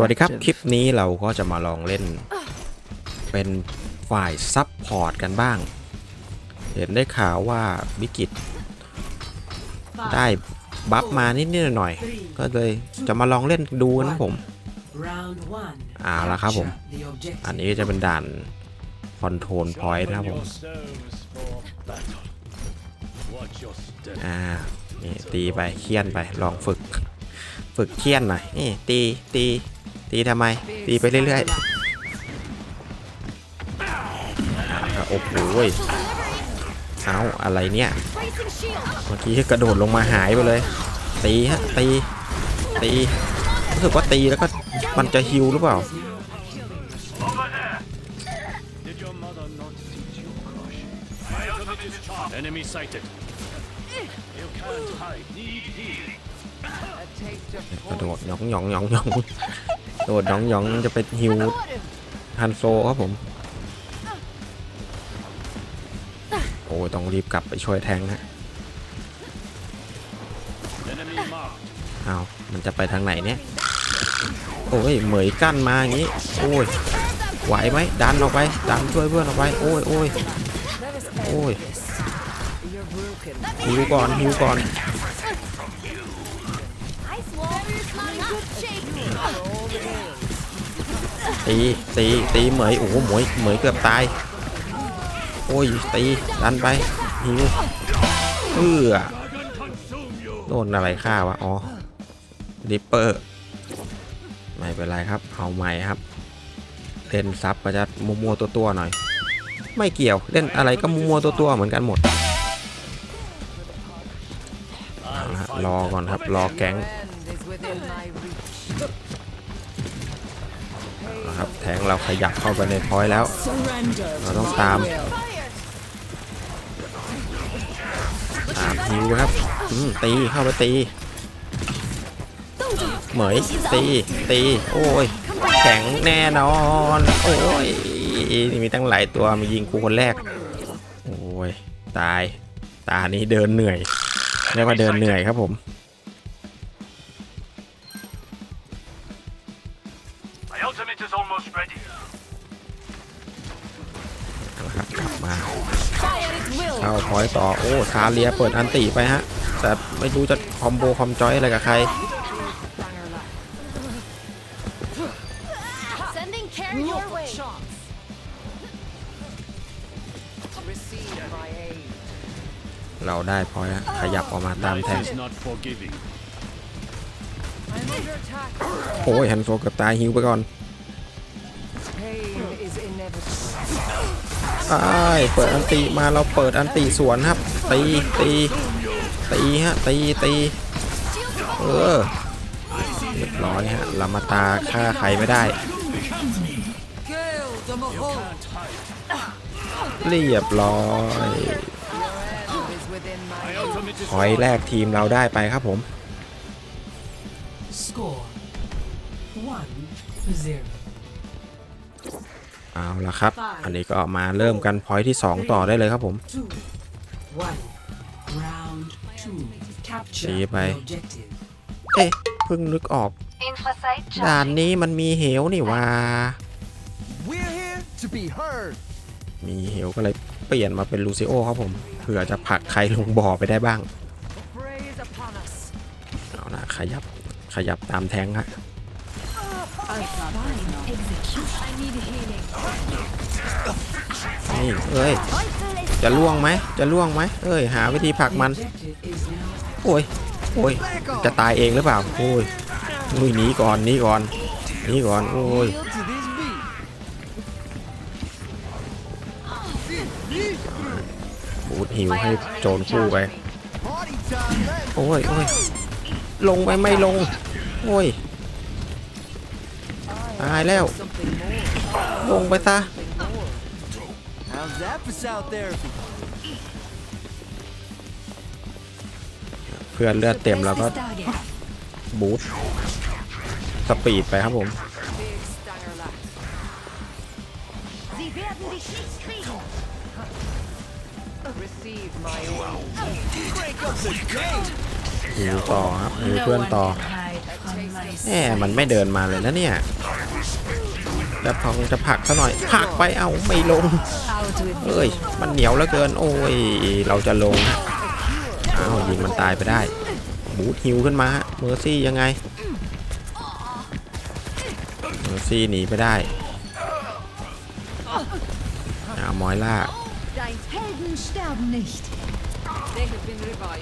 วัสดีครับ คลิปนี้เราก็จะมาลองเล่น เป็นฝ่ายซับพอร์ตกันบ้าง เห็นได้ข่าวว่าวิกิตได้บัฟมานิดๆหน่อยๆก็เลยจะมาลองเล่นดูนะผมเอาละครับผม อันนี้จะเป็นด่านคอนโทรลพอยต์นะครับผมอ่านี่ตีไปเคี่ยนไปลองฝึก ฝึกเคี่ยนหน่อยนี่ตีตี ตีทำไม ตีไปเรื่อยๆอ่าโอ้โหยเอาอะไรเนี่ย Bracing shield. เมื่อกี้กระโดดลงมาหายไปเลย ตีฮะ ตี ตี รู้สึกว่าตีแล้วก็มันจะฮิวหรือเปล่า Did your mother not teach you crush? Enemy sighted. You can't hide. Need heal. กระโดดหยองหยองหยองหยองกระ โดดหยองหยองจะเป็นฮิวฮันโซครับผม โอ้ยต้องรีบกลับไปช่วยแทงนะ Enemy marked. เอาวมันจะไปทางไหนเนี่ย โอ้ย เหมยกั้นมาอย่างนี้ โอ้ย ไหวไหม ดันออกไป ดันช่วยเพื่อนออกไป โอ้ยโอ้ยโอ้ยฮิวก่อนฮิวก่อน ตีตีตีเหมยโอ้โหเหมยเหมยเกือบตาย โอ้ยตีดันไปฮิวเอื้อโดนอะไรฆ่าวะอ๋อดิปเปอร์ไม่เป็นไรครับเอาใหม่ครับ เล่นซับก็จะมัวๆตัวๆหน่อย ไม่เกี่ยวเล่นอะไรก็มัวๆตัวๆเหมือนกันหมดรอก่อนครับรอแก๊ง นะครับแทงเราขยับเข้าไปในพอยแล้ว เราต้องตามตามฮิวครับตีเข้าไปตีเหมยตีตีโอ้ยแข็งแน่นอน โอ้ยนี่มีตั้งหลายตัวมายิงกูคนแรก โอ้ยตาย ตานี้เดินเหนื่อยเรียกว่าเดินเหนื่อยครับผม ครับกลับมาเข้าพอยต่อโอ้ซาเลียเปิดอันติไปฮะ แต่ไม่รู้จะคอมโบคอมจอยอะไรกับใครเราได้พอยต์ฮะขยับออกมาตามแทงโอ้ยฮันโซเกือบตายฮิวไปก่อน อ้ายเปิดอันติมาเราเปิดอันติสวนครับตีตีตีฮะตีตีเออเรียบร้อยฮะลามาตาฆ่าใครไม่ได้ เรียบร้อย My ultimate is พอยแรกทีมเราได้ไปครับผม เอาละครับ อันนี้ก็มาเริ่มกันพอยต์ที่ 2 ต่อได้เลยครับผม Two one. Round two. Capture Sige, the bye. objective. เอ๊ะเพิ่งนึกออก Infosite ด่านนี้มันมีเหวนี่ว่า We're here to be heard. มีเหวก็เลยเปลี่ยนมาเป็นลูซิโอครับผม เผื่อจะผลักใครลงบ่อไปได้บ้าง Praise upon us. เอานะขยับขยับตามแทงฮะ I need healing. นี่เอ้ย จะล่วงไหม จะล่วงไหม เอ้ย หาวิธีผลักมัน โอ้ย โอ้ย จะตายเองหรือเปล่า โอ้ยนุ้ยหนีก่อนหนีก่อนหนีก่อน โอ้ย บูทหิวให้โจรคู่ไป โอ้ยโอ้ยลงไปไม่ลง โอ้ย ตายแล้ว ลงไปซะ How's that for South Therapy? เพื่อนเลือดเต็มแล้วก็บูทสปีดไปครับผม Sie werden dich nicht kriegen. receive my own. Break up the game. หิวต่อครับหิวเพื่อนต่อ Hide from my แหมมันไม่เดินมาเลยนะเนี่ยแต่พองจะผักซะหน่อยผักไปเอาไม่ลงเอ้ย มันเหนียวเหลือเกิน โอ้ย เราจะลงฮะอ้าวยิงมันตายไปได้บูทฮิวขึ้นมาฮะเมอร์ซี่ยังไงเมอร์ซี่หนีไปได้อามอยล่า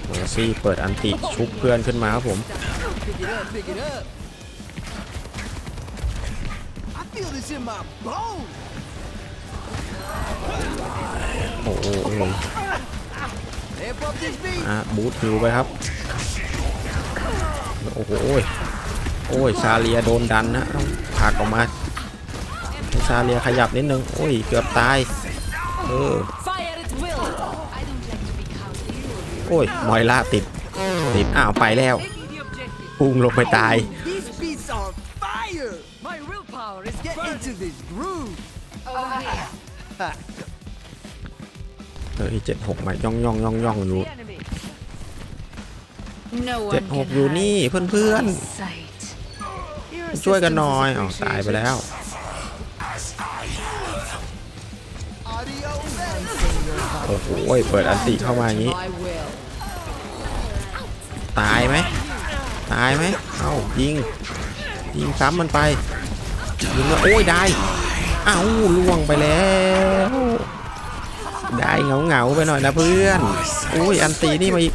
เมอร์ซี่เปิดอันติชุบเพื่อนขึ้นมาครับผม Pick it up, pick it up. I feel this in my bones. โอ้โหโอ้โห Amp up this beat. อะบูทฮิวไปครับ โอ้โห โอ้ยโอ้ยซาเลียโดนดันนะต้องผลักออกมาให้ซาเลียขยับนิดนึง โอ้ย เกือบตาย เออ Fire at will. I don't like to be cowed. โอ้ยมอยล่าติด ติด อ้าว ไปแล้ว Taking the objective. พุ่งลงไปตาย These beats are fire. My willpower is Get burning. into this groove. Over here. เฮ้ยเจ็ดหกมาย่องย่องย่องย่องอยู่ The enemy. No เจ็ดหกอยู่นี่เพื่อน Sight. ๆช่วยกันหน่อยอ้าวตายไปแล้ว Audio best. โอ้โหเปิดอันติเข้ามาอย่างนี้ I will. ตายไหม ตายไหมเอ้ายิง ยิงซ้ำมันไปยิงแล้วโอ้ยได้เอ้าล่วงไปแล้ว ได้เหงาเหงาไปหน่อยนะเพื่อนโอ้ยอันตีนี่มาอีก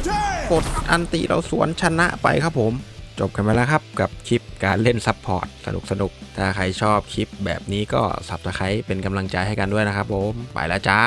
กดอันติเราสวนชนะไปครับผมจบกันไปแล้วครับกับคลิปการเล่นซับพอร์ตสนุกสนุกถ้าใครชอบคลิปแบบนี้ก็สับตะไคร้เป็นกำลังใจให้กันด้วยนะครับผม ไปแล้วจ้า